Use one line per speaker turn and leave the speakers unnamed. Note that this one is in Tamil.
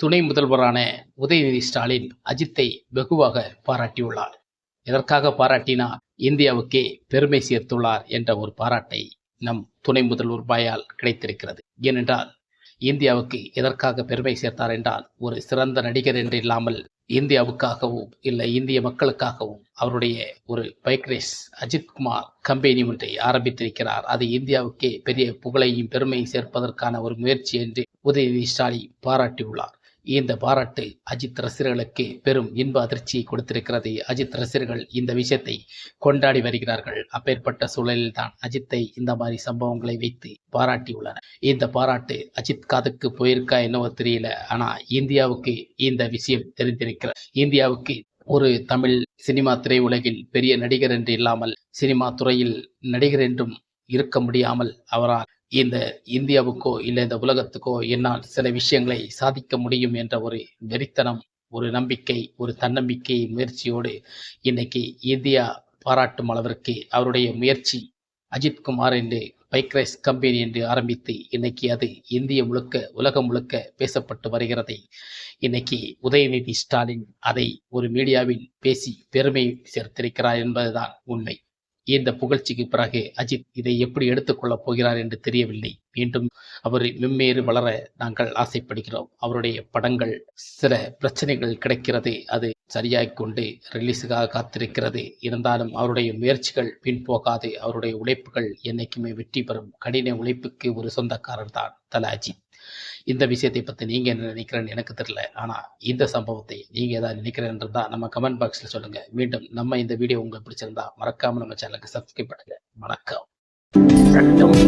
துணை முதல்வரான உதயநிதி ஸ்டாலின் அஜித்தை வெகுவாக பாராட்டியுள்ளார். எதற்காக பாராட்டினார்? இந்தியாவுக்கே பெருமை சேர்த்துள்ளார் என்ற ஒரு பாராட்டை நம் துணை முதல்வர் பாயால் கிடைத்திருக்கிறது. ஏனென்றால் இந்தியாவுக்கு எதற்காக பெருமை சேர்த்தார் என்றால் ஒரு சிறந்த நடிகர் என்று இல்லாமல் இந்தியாவுக்காகவும் இல்லை இந்திய மக்களுக்காகவும் அவருடைய ஒரு பைக் ரேஸ் அஜித்குமார் கம்பெனி ஒன்றை ஆரம்பித்திருக்கிறார். அது இந்தியாவுக்கே பெரிய புகழையும் பெருமையும் சேர்ப்பதற்கான ஒரு முயற்சி என்று உதயநிதி ஸ்டாலின் பாராட்டியுள்ளார். இந்த பாராட்டு அஜித் ரசிகர்களுக்கு பெரும் இன்ப அதிர்ச்சியை கொடுத்திருக்கிறது. அஜித் ரசிகர்கள் இந்த விஷயத்தை கொண்டாடி வருகிறார்கள். அப்பேற்பட்ட சூழலில் தான் அஜித்தை இந்த மாதிரி சம்பவங்களை வைத்து பாராட்டியுள்ளனர். இந்த பாராட்டு அஜித் காதுக்கு போயிருக்கா என்னவோ தெரியல. ஆனா இந்தியாவுக்கு இந்த விஷயம் தெரிந்திருக்கிறது. இந்தியாவுக்கு ஒரு தமிழ் சினிமா திரையுலகில் பெரிய நடிகர் என்று இல்லாமல் சினிமா துறையில் நடிகர் என்றும் இருக்க முடியாமல் அவரால் இந்த இந்தியாவுக்கோ இல்லை இந்த உலகத்துக்கோ என்னால் சில விஷயங்களை சாதிக்க முடியும் என்ற ஒரு வெறித்தனம் ஒரு நம்பிக்கை ஒரு தன்னம்பிக்கை முயற்சியோடு இன்னைக்கு இந்தியா பாராட்டும் அளவிற்கு அவருடைய முயற்சி அஜித் குமார் என்று பைக் ரைஸ் கம்பெனி என்று ஆரம்பித்து இன்னைக்கு அது இந்திய முழுக்க உலகம் முழுக்க பேசப்பட்டு வருகிறது இன்னைக்கு உதயநிதி ஸ்டாலின் அதை ஒரு மீடியாவில் பேசி பெருமை சேர்த்திருக்கிறார் என்பதுதான் உண்மை. இந்த புகழ்ச்சிக்கு பிறகு அஜித் இதை எப்படி எடுத்துக்கொள்ளப் போகிறார் என்று தெரியவில்லை. மீண்டும் அவர் மெம்மேறு வளர நாங்கள் ஆசைப்படுகிறோம். அவருடைய படங்கள் சில பிரச்சனைகள் கிடைக்கிறது அது சரியாய் கொண்டு ரிலீஸுக்காக காத்திருக்கிறது. இருந்தாலும் அவருடைய முயற்சிகள் பின்போகாது அவருடைய உழைப்புகள் என்னைக்குமே வெற்றி பெறும். கடின உழைப்புக்கு ஒரு சொந்தக்காரர் தான் தல அஜித் இந்த விஷயத்தை பற்றி நீங்கள் என்ன நினைக்கிறேன்னு எனக்கு தெரியல. ஆனால் இந்த சம்பவத்தை நீங்கள் ஏதாவது நினைக்கிறேன் இருந்தா நம்ம கமெண்ட் பாக்ஸில் சொல்லுங்கள் மீண்டும் நம்ம இந்த வீடியோ உங்களுக்கு பிடிச்சிருந்தா மறக்காமல் நம்ம சேனலுக்கு சப்ஸ்கிரைப் பண்ணுங்க. வணக்கம்.